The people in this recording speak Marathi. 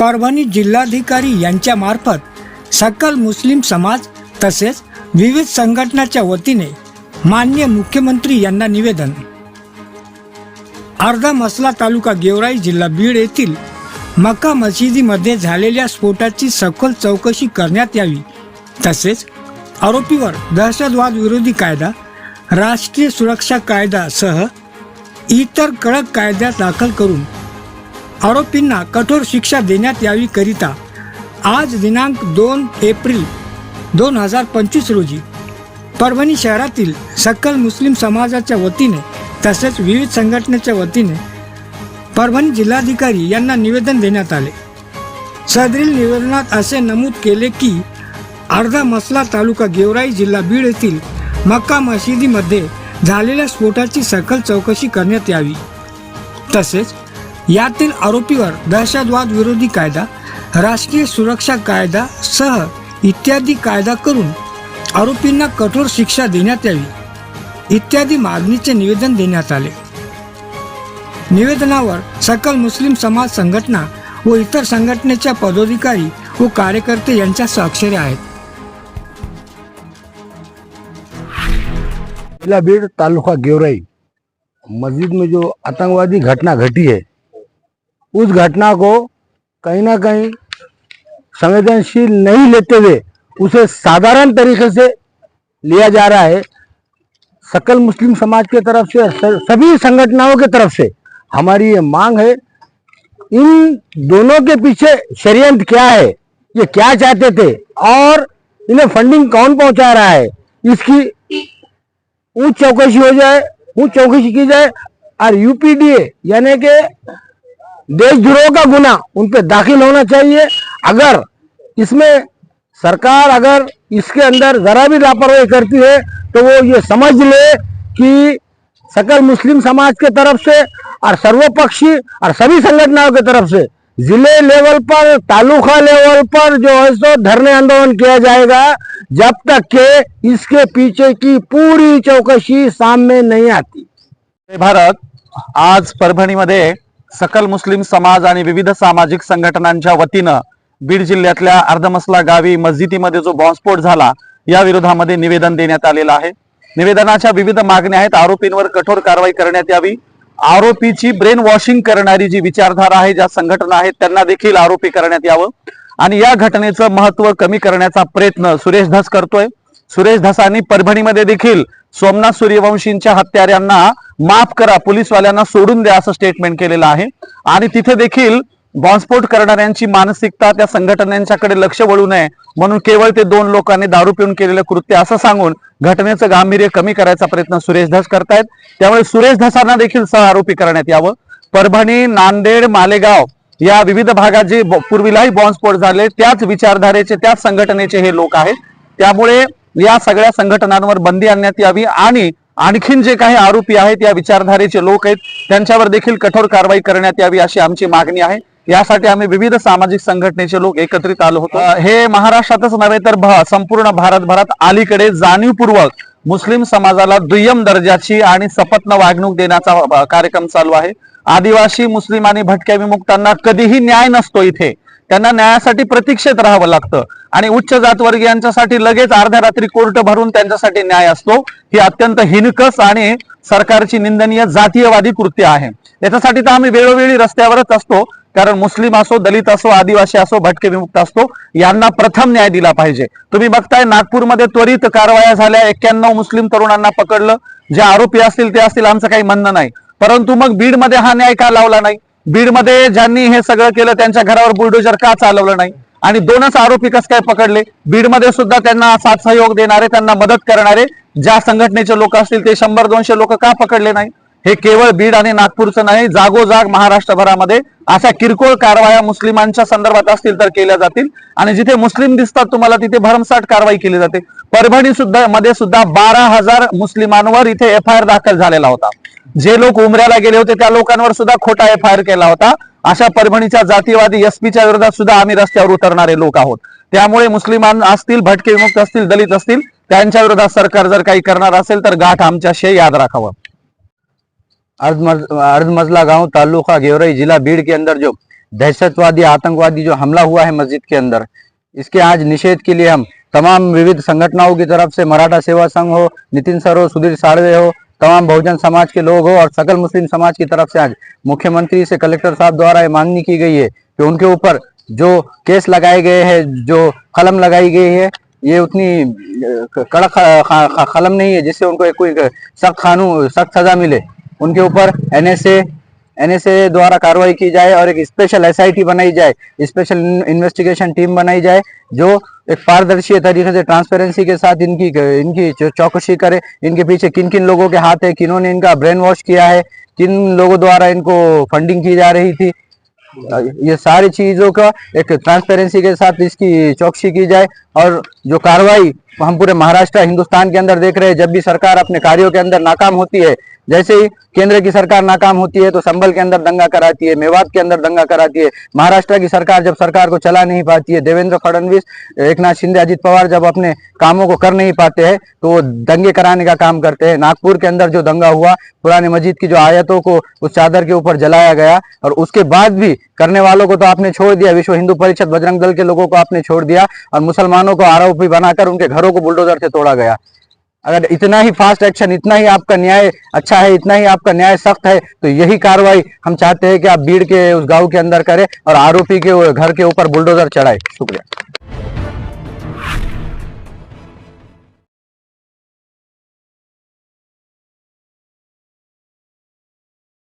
परभणी जिल्हाधिकारी यांच्यामार्फत सकल मुस्लिम समाज तसेच विविध संघटनाच्या वतीने मान्य मुख्यमंत्री यांना निवेदन. अर्धा मसला तालुका गेवराई जिल्हा बीड येथील मक्का मशिदीमध्ये झालेल्या स्फोटाची सखोल चौकशी करण्यात यावी. तसेच आरोपीवर दहशतवाद विरोधी कायदा राष्ट्रीय सुरक्षा कायदासह इतर कडक कायद्यात दाखल करून आरोपींना कठोर शिक्षा देण्यात यावी करिता आज दिनांक दोन एप्रिल दोन हजार पंचवीस रोजी परभणी शहरातील सकल मुस्लिम समाजाच्या वतीने तसेच विविध संघटनेच्या वतीने परभणी जिल्हाधिकारी यांना निवेदन देण्यात आले. सदरील निवेदनात असे नमूद केले की अर्धा मसला तालुका गेवराई जिल्हा बीड येथील मक्का मशिदीमध्ये झालेल्या स्फोटाची सकल चौकशी करण्यात यावी. तसेच यातील आरोपीवर दहशतवाद विरोधी कायदा राष्ट्रीय सुरक्षा कायदा सह इत्यादी कायदा करून आरोपींना कठोर शिक्षा देण्यात यावी इत्यादी मागणीचे निवेदन देण्यात आले. निवेदनावर सकल मुस्लिम समाज संघटना व इतर संघटनेच्या पदाधिकारी व कार्यकर्ते यांच्या स्वाक्षरी आहेत. बीड़ तालुका गेवराई. मस्जिद में जो आतंकवादी घटना घटी है उस घटना को कहीं ना कहीं संवेदनशील नहीं लेते हुए उसे साधारण तरीके से लिया जा रहा है। सकल मुस्लिम समाज के तरफ़ से सभी संगठनों के तरफ़ से हमारी ये मांग है, इन दोनों के पीछे षड्यंत्र क्या है, ये क्या चाहते थे और इन्हें फंडिंग कौन पहुँचा रहा है, इसकी ऊंच चौकसी हो जाए, ऊंच चौकसी की जाए और यूपीडीए यानी कि देशद्रोह का गुना उन पे दाखिल होना चाहिए। अगर इसमें सरकार अगर इसके अंदर जरा भी लापरवाही करती है तो वो ये समझ ले कि सकल मुस्लिम समाज के तरफ़ से और सर्वपक्षी और सभी संगठनों के तरफ़ से ज़िले लेवल पर, तालुका लेवल पर जो है सो धरने आंदोलन किया जाएगा, जब तक के इसके पीछे की पूरी चौकशी सामने नहीं आती। भारत। आज परभणीमध्ये सकल मुस्लिम समाज आणि विविध सामाजिक संघटनांच्या वतीनं बीड जिल्ह्यातल्या अर्धमसला गावी मस्जिदीमध्ये जो बॉम्बस्फोट झाला या विरोधामध्ये निवेदन देण्यात आलेलं आहे. निवेदनाच्या विविध मागण्या आहेत. आरोपींवर कठोर कारवाई करण्यात यावी. आरोपीची ब्रेन वॉशिंग करणारी जी विचारधारा आहे ज्या संघटना आहेत त्यांना देखील आरोपी करण्यात यावं. आणि या घटनेचं महत्त्व कमी करण्याचा प्रयत्न सुरेश धस करतोय. सुरेश धसांनी परभणीमध्ये देखील सोमनाथ सूर्यवंशींच्या हत्याऱ्यांना माफ करा पोलीसवाल्यांना सोडून द्या असं स्टेटमेंट केलेलं आहे. आणि तिथे देखील बॉम्बस्फोट करणाऱ्यांची मानसिकता त्या संघटनांच्याकडे लक्ष वळू नये म्हणून केवळ ते दोन लोकांनी दारू पिऊन केलेलं कृत्य असं सांगून घटनेचं गांभीर्य कमी करायचा प्रयत्न सुरेश धस करतायत. त्यामुळे सुरेश धसांना देखील सह आरोपी करण्यात यावं. परभणी नांदेड मालेगाव या विविध भागात जे पूर्वीलाही बॉम्बस्फोट झाले त्याच विचारधारेचे त्याच संघटनेचे हे लोक आहेत. त्यामुळे या सगळ्या संघटनांवर बंदी आणण्यात यावी आणि आणखीन जे काही आरोपी आहेत या विचारधारेचे लोक आहेत त्यांच्यावर देखील कठोर कारवाई करण्यात यावी अशी आमची मागणी आहे. यासाठी आम्ही विविध सामाजिक संघटनेचे लोक एकत्रित आलो होतो. हे महाराष्ट्रातच नव्हे तर संपूर्ण भारतभरात अलीकडे जाणीवपूर्वक मुस्लिम समाजाला दुय्यम दर्जाची आणि सपत्न वागणूक देण्याचा कार्यक्रम चालू आहे. आदिवासी मुस्लिम आणि भटक्या विमुक्तांना कधीही न्याय नसतो इथे. त्यांना न्यायासाठी प्रतीक्षेत राहावं लागतं. आणि उच्च जातवर्गीयांच्यासाठी लगेच अर्ध्या रात्री कोर्ट भरून त्यांच्यासाठी न्याय असतो. ही अत्यंत हिनकस आणि सरकारची निंदनीय जातीयवादी कृत्य आहे. याच्यासाठी तर आम्ही वेळोवेळी रस्त्यावरच असतो. कारण मुस्लिम असो दलित असो आदिवासी असो भटके विमुक्त असतो यांना प्रथम न्याय दिला पाहिजे. तुम्ही बघताय नागपूरमध्ये त्वरित कारवाया झाल्या. एक्क्याण्णव मुस्लिम तरुणांना पकडलं. जे आरोपी असतील ते असतील आमचं काही म्हणणं नाही. परंतु मग बीडमध्ये हा न्याय का लावला नाही? बीडमध्ये ज्यांनी हे सगळं केलं त्यांच्या घरावर बुलडोजर का चालवलं नाही? आणि दोनच आरोपी कस काय पकडले? बीडमध्ये सुद्धा त्यांना साथ सहयोग देणारे त्यांना मदत करणारे ज्या संघटनेचे लोक असतील ते शंभर दोनशे लोक का पकडले नाही? हे केवळ बीड आणि नागपूरचं नाही जागोजाग महाराष्ट्रभरामध्ये अशा किरकोळ कारवाया मुस्लिमांच्या संदर्भात असतील तर केल्या जातील. आणि जिथे मुस्लिम दिसतात तुम्हाला तिथे भरमसाठ कारवाई केली जाते. परभणी सुद्धा मध्ये सुद्धा बारा हजार मुस्लिमांवर इथे एफ आय आर दाखल झालेला होता. जे लोक उमऱ्याला गेले होते त्या लोकांवर सुद्धा खोटा एफ आय आर केला होता. अशा परभणीच्या जातीवादी एसपीच्या विरोधात सुद्धा आम्ही रस्त्यावर उतरणारे लोक आहोत. त्यामुळे मुस्लिमान असतील भटके विमुक्त असतील दलित असतील त्यांच्या विरोधात सरकार जर काही करणार असेल तर गाठ आमच्याशी याद राखावं. अर्ध मज- मजला गाँव तालुका गेवराई जिला भीड़ के अंदर जो दहशतवादी, आतंकवादी जो हमला हुआ है मस्जिद के अंदर, इसके आज निषेध के लिए हम तमाम विविध संगठनों की तरफ़ से मराठा सेवा संघ हो, नितिन सर हो, सुधीर साड़वे हो, तमाम बहुजन समाज के लोग हो और सकल मुस्लिम समाज की तरफ़ से आज मुख्यमंत्री से कलेक्टर साहब द्वारा ये मांगनी की गई है कि उनके ऊपर जो केस लगाए गए हैं, जो कलम लगाई गई है, ये उतनी कड़क कलम नहीं है जिससे उनको कोई सख्त कानून, सख्त सजा मिले। उनके ऊपर एनएसए एनएसए द्वारा कार्रवाई की जाए और एक स्पेशल एसआईटी बनाई जाए स्पेशल इन्वेस्टिगेशन टीम बनाई जाए, जो एक पारदर्शी तरीके से ट्रांसपेरेंसी के साथ इनकी इनकी चौकसी करे, इनके पीछे किन किन लोगों के हाथ है, किन्होंने इनका ब्रेन वॉश किया है, किन लोगों द्वारा इनको फंडिंग की जा रही थी। ये सारी चीज़ों का एक ट्रांसपेरेंसी के साथ इसकी चौकसी की जाए और जो कार्रवाई हम पूरे महाराष्ट्र, हिंदुस्तान के अंदर देख रहे हैं, जब भी सरकार अपने कार्यों के अंदर नाकाम होती है, जैसे ही केंद्र की सरकार नाकाम होती है तो संभल के अंदर दंगा कराती है, मेवात के अंदर दंगा कराती है, महाराष्ट्र की सरकार जब सरकार को चला नहीं पाती है, देवेंद्र फडणवीस एक नाथ शिंदे, अजित पवार जब अपने कामों को कर नहीं पाते हैं तो वो दंगे कराने का काम करते हैं। नागपुर के अंदर जो दंगा हुआ, पुराने मस्जिद की जो आयतों को उस चादर के ऊपर जलाया गया, और उसके बाद भी करने वालों को तो आपने छोड़ दिया। विश्व हिंदू परिषद बजरंग दल के लोगों को आपने छोड़ दिया और मुसलमानों को आरोपी बनाकर उनके घरों को बुलडोजर से तोड़ा गया। अगर इतना ही फास्ट एक्शन, इतना ही आपका न्याय अच्छा है, इतना ही आपका न्याय सख्त है तो यही कार्रवाई हम चाहते हैं कि आप भीड़ के, उस गाँव के अंदर करें और आरोपी के घर के ऊपर बुलडोजर चढ़ाए। शुक्रिया।